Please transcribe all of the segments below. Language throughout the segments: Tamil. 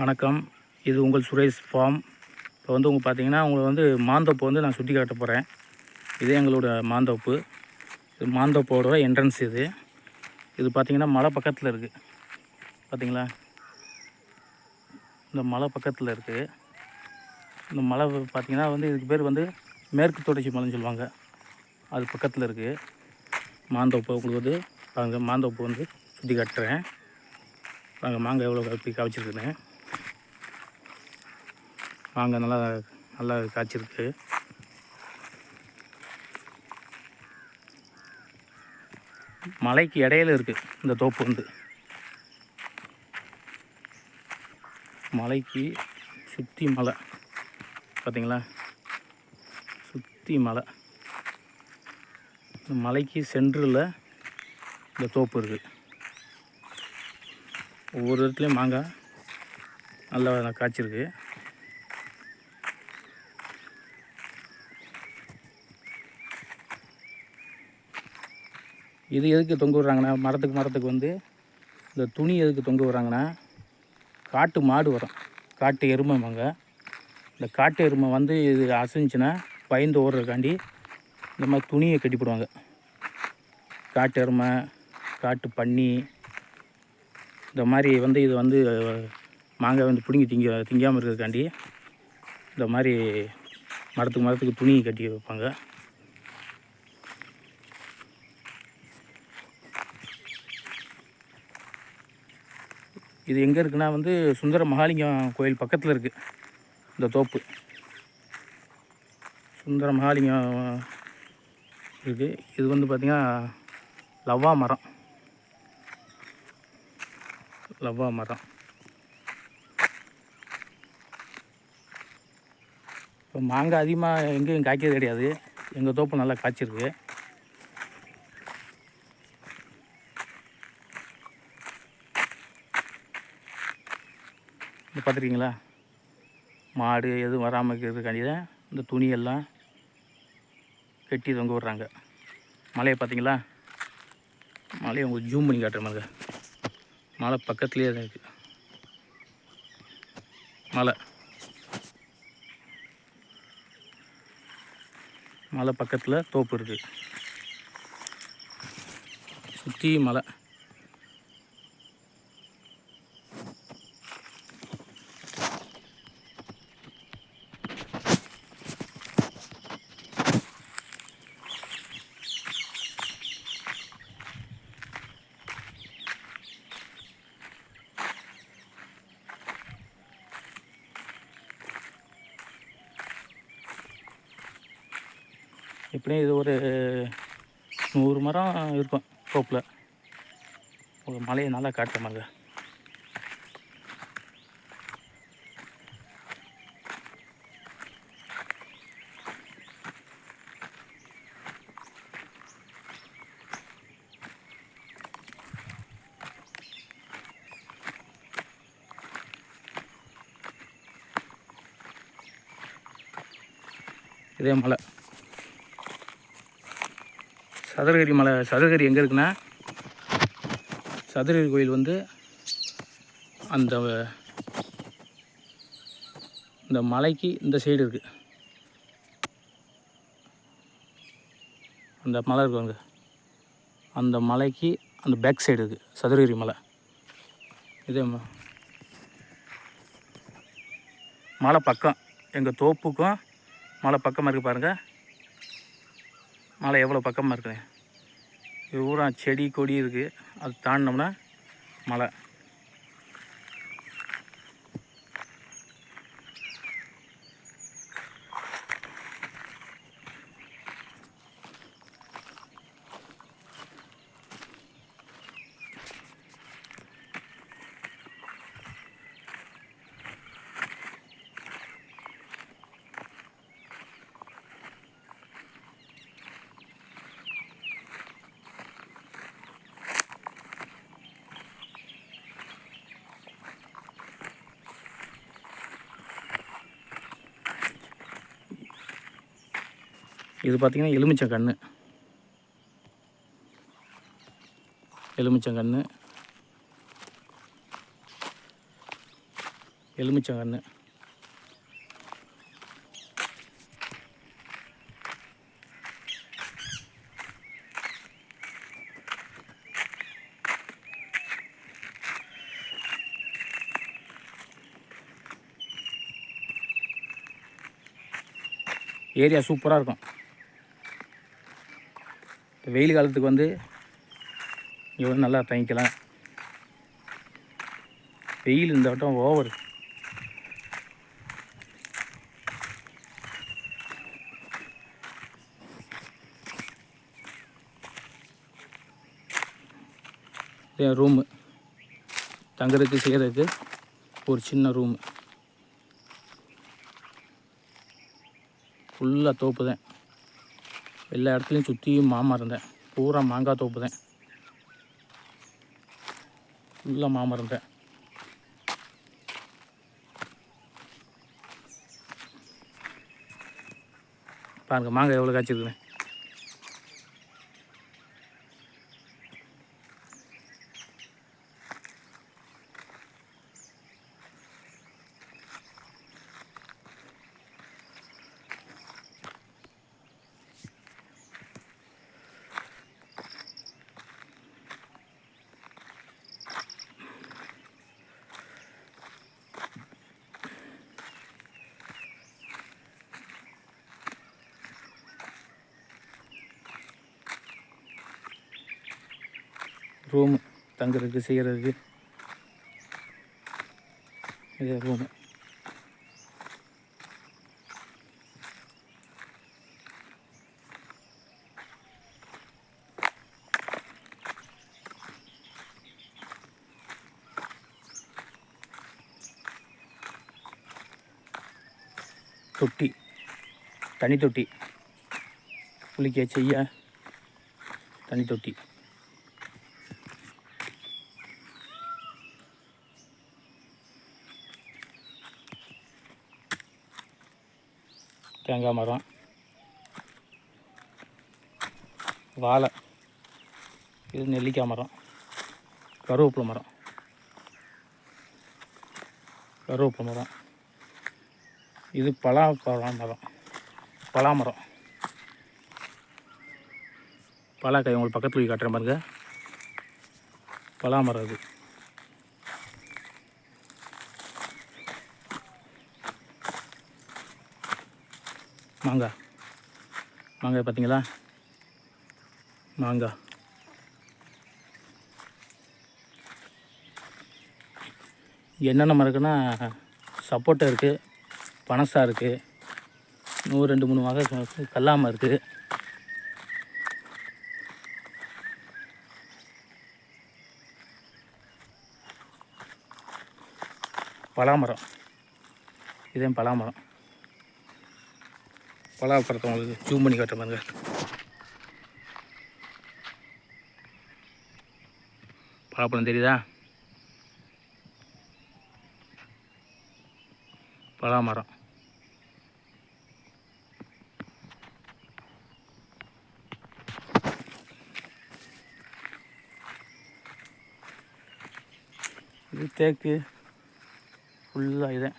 வணக்கம். இது உங்கள் சுரேஷ் ஃபார்ம். இப்போ வந்து உங்கள் பார்த்தீங்கன்னா உங்களை வந்து மாந்தோப்பு வந்து நான் சுற்றி காட்ட போகிறேன் இது எங்களோட மாந்தோப்பு. இது மாந்தோப்போட என்ட்ரன்ஸ் இது. இது பார்த்தீங்கன்னா மலை பக்கத்தில் இருக்குது பார்த்தீங்களா இந்த மலை பக்கத்தில் இருக்குது இந்த மலை பார்த்திங்கன்னா வந்து இதுக்கு பேர் வந்து மேற்கு தொடர்ச்சி மலைன்னு சொல்லுவாங்க. அது பக்கத்தில் இருக்குது மாந்தோப்பு உங்களுக்கு வந்து பாருங்க மாந்தோப்பு வந்து சுற்றி காட்டுறேன். அங்கே மாங்காய் எவ்வளோ காப்பி காய்ச்சிருக்குன்னு மாங்காய் நல்லா நல்லா காய்ச்சிருக்கு. மலைக்கு இடையில இருக்குது இந்த தோப்பு வந்து. மலைக்கு சுற்றி மலை. பார்த்தீங்களா சுற்றி மலை. இந்த மலைக்கு சென்டரில் இந்த தோப்பு இருக்குது ஒவ்வொரு இடத்துலையும் மாங்காய் நல்லா காய்ச்சிருக்கு. இது எதுக்கு தொங்க விட்றாங்கன்னா மரத்துக்கு மரத்துக்கு வந்து இந்த துணி எதுக்கு தொங்க விடுறாங்கன்னா காட்டு மாடு வரும். காட்டு எருமைவாங்க இந்த காட்டு எருமை வந்து இது அசைஞ்சுன்னா பயந்து ஓடுறதுக்காண்டி இந்த மாதிரி துணியை கட்டிப்பிடுவாங்க காட்டு எருமை காட்டு பன்னி இந்த மாதிரி வந்து இது வந்து மாங்காய் வந்து பிடுங்கி திங்க திங்காமல் இருக்கிறதுக்காண்டி இந்த மாதிரி மரத்துக்கு மரத்துக்கு துணி கட்டி வைப்பாங்க. இது எங்கே இருக்குன்னா வந்து சுந்தர மகாலிங்கம் கோயில் பக்கத்தில் இருக்குது இந்த தோப்பு. சுந்தர மகாலிங்கம் இருக்குது இது வந்து பார்த்திங்கன்னா லவ்வா மரம். லவ்வா மரம். இப்போ மாங்காய் அதிகமாக எங்கேயும் காய்க்கிறது கிடையாது. எங்கள் தோப்பு நல்லா காய்ச்சிருக்கு. பார்த்துருக்கீங்களா? மாடு எதுவும் வராமல் இருக்கிறதுக்காண்டி தான் இந்த துணியெல்லாம் கட்டி தொங்க விட்றாங்க. மலையை பார்த்தீங்களா? மலையை உங்களுக்கு ஜூம் பண்ணி காட்டுற மாதிரி மலை பக்கத்துலேயே தான் இருக்குது மலை. மலை பக்கத்தில் தோப்பு இருக்குது சுற்றி மலை. எப்படியும் இது ஒரு நூறு மரம் இருக்கும் தோப்பில். ஒரு மலையை நல்லா காட்டுற மாதிரி. இதே மலை. சதுரகிரி மலை சதுரகிரி எங்கே இருக்குன்னா சதுரகிரி கோயில் வந்து அந்த இந்த மலைக்கு இந்த சைடு இருக்குது அந்த மலை இருக்கும் அங்கே அந்த மலைக்கு அந்த பேக் சைடு இருக்குது சதுரகிரி மலை. இதே மலை பக்கம் எங்கள் தோப்புக்கும் மலை பக்கமாக இருக்குது பாருங்கள் மலை எவ்வளோ பக்கமாக இருக்குது? இது பூரா செடி கொடி இருக்குது அது தாண்டினோம்னா மலை. இது பார்த்திங்கன்னா எலுமிச்சம் கன்று எலுமிச்சம் கன்று எலுமிச்சங்கன்று ஏரியா சூப்பராக இருக்கும். வெயில் காலத்துக்கு வந்து இங்கே வந்து நல்லா தங்கிக்கலாம் வெயில் இந்த வட்டம் ஓவர் என் ரூமு தங்குறதுக்கு செய்கிறதுக்கு ஒரு சின்ன ரூமு ஃபுல்லாக தோப்பு தான் எல்லா இடத்துலையும் சுற்றியும் மாமரம் தான் பூரா மாங்காய் தோப்பு தான் ஃபுல்லாக மாமரம் தான் பாருங்க மாங்காய் எவ்வளோ காய்ச்சிருக்குண்ணே ரூமு தங்குறதுக்கு செய்கிறதுக்கு இது ரூமு. தொட்டி. தனி தொட்டி. குளிக்க செய்ய தனி தொட்டி. தேங்காய் மரம் வாழை இது நெல்லிக்காய் மரம் கருவேப்பிலை மரம் கருவேப்பிலை மரம். இது பலா பழம் மரம் பலா மரம். பலாக்காய் உங்களுக்கு பக்கத்தில் போய் காட்டுற பாருங்க. பலா மரம் இது. மாங்காய் மாங்காய் பார்த்தீங்களா? மாங்காய். என்னென்ன மரம் இருக்குன்னா சப்போட்டா இருக்குது பனசா இருக்குது இன்னும் ரெண்டு மூணு வகை கல்லாமல் இருக்குது பலாமரம். இதே பலாமரம். பலாப்பழத்தை உங்களுக்கு ஜூம் பண்ணி காட்டுற பாருங்க. பலாப்பழம் தெரியுதா? பலாமரம். இது தேக்கு. ஃபுல்லாக இதை.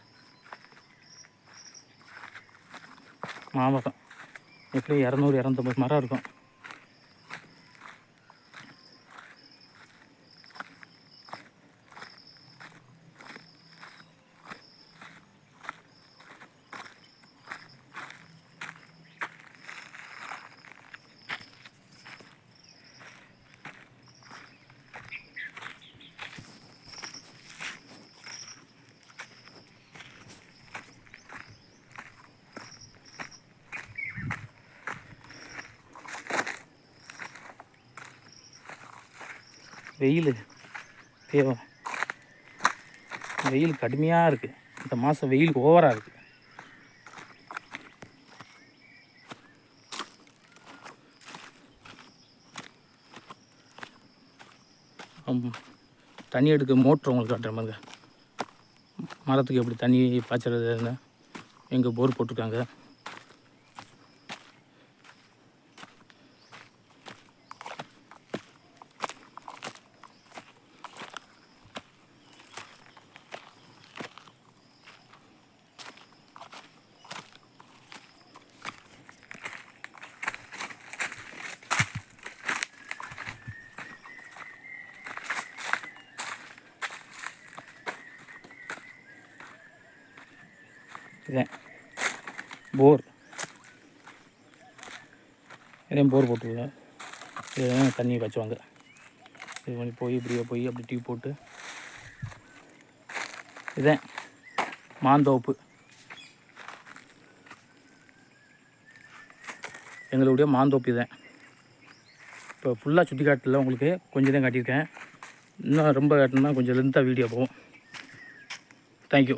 மாமரம் எப்படி இரநூறு இரநூத்தம்பது மரம் இருக்கும். வெயில். தேவை. வெயில் கடுமையாக இருக்குது இந்த மாதம் வெயில் ஓவராக இருக்குது தண்ணி எடுக்க மோட்ரு உங்களுக்கு காட்டுற மாதிரி மரத்துக்கு எப்படி தண்ணி பாய்ச்சறது எங்கே போர் போட்டிருக்காங்க. இதுதான் போர். இதையும் போர் போட்டுருங்க இதுதான் தண்ணியை காய்ச்சுவாங்க. இது பண்ணி போய் இப்படியே போய் அப்படி டியூப் போட்டு. இதுதான் மாந்தோப்பு. எங்களுடைய மாந்தோப்பு இதான் இப்போ ஃபுல்லாக சுற்றி காட்டல உங்களுக்கு கொஞ்சம் தான் காட்டியிருக்கேன். இன்னும் ரொம்ப காட்டணும்னா கொஞ்சம் லென்த்தாக வீடியோ போகும். தேங்க்யூ